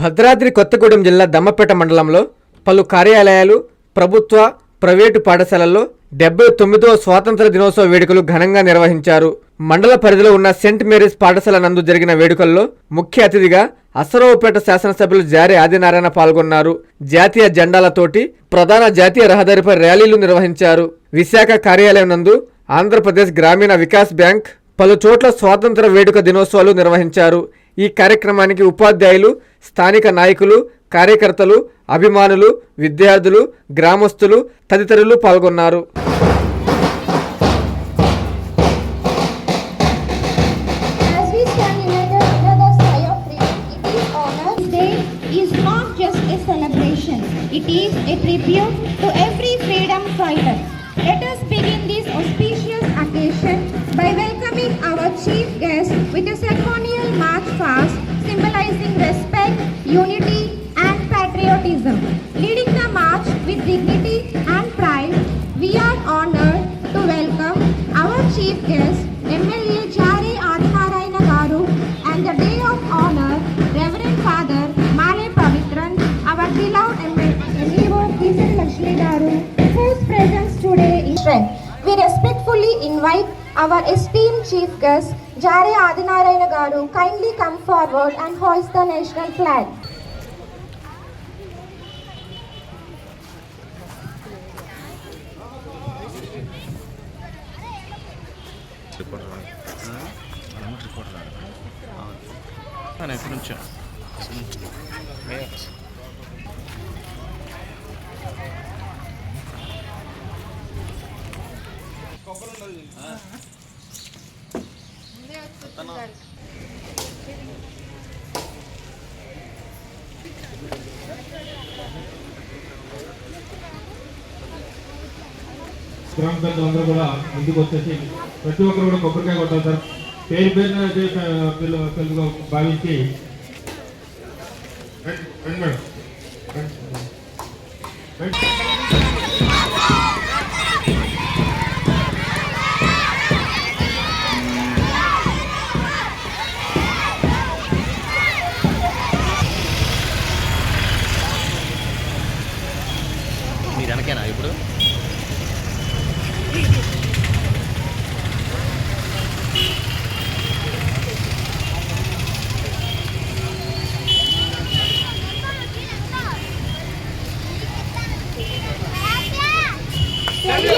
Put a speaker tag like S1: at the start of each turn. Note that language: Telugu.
S1: భద్రాద్రి కొత్తగూడెం జిల్లా దమ్మపేట మండలంలో పలు కార్యాలయాలు ప్రభుత్వ ప్రైవేటు పాఠశాలల్లో డెబ్బై తొమ్మిదవ స్వాతంత్ర దినోత్సవ వేడుకలు ఘనంగా నిర్వహించారు. మండల పరిధిలో ఉన్న సెంట్ మేరీస్ పాఠశాల నందు జరిగిన వేడుకల్లో ముఖ్య అతిథిగా అసరావుపేట శాసనసభ్యులు జారి ఆదినారాయణ పాల్గొన్నారు. జాతీయ జెండాలతోటి ప్రధాన జాతీయ రహదారిపై ర్యాలీలు నిర్వహించారు. విశాఖ కార్యాలయం నందు ఆంధ్రప్రదేశ్ గ్రామీణ వికాస్ బ్యాంక్ పలు చోట్ల స్వాతంత్ర వేడుక దినోత్సవాలు నిర్వహించారు. ఈ కార్యక్రమానికి ఉపాధ్యాయులు స్థానిక నాయకులు కార్యకర్తలు అభిమానులు విద్యార్థులు గ్రామస్తులు తదితరులు పాల్గొన్నారు.
S2: It is
S3: a tribute to every unity, and patriotism. Leading the march with dignity and pride, we are honored to welcome our chief guest, MLA Jare Adinarayana Garu, and the day of honor, Reverend Father Male Pavitran, our beloved MEO Kisar Lakshmi Garu, whose presence today is strength. We respectfully invite our esteemed chief guest, Jare Adinarayana Garu, kindly come forward and hoist the national flag.
S4: నేను ఎక్కడి నుంచో
S5: గ్రామ కూడా ముందుకు వచ్చేసి ప్రతి ఒక్కరు కూడా కొబ్బరికాయ కొట్టాలి సార్. పేరు పేరున భావించి. రండి మేడం
S4: Thank you.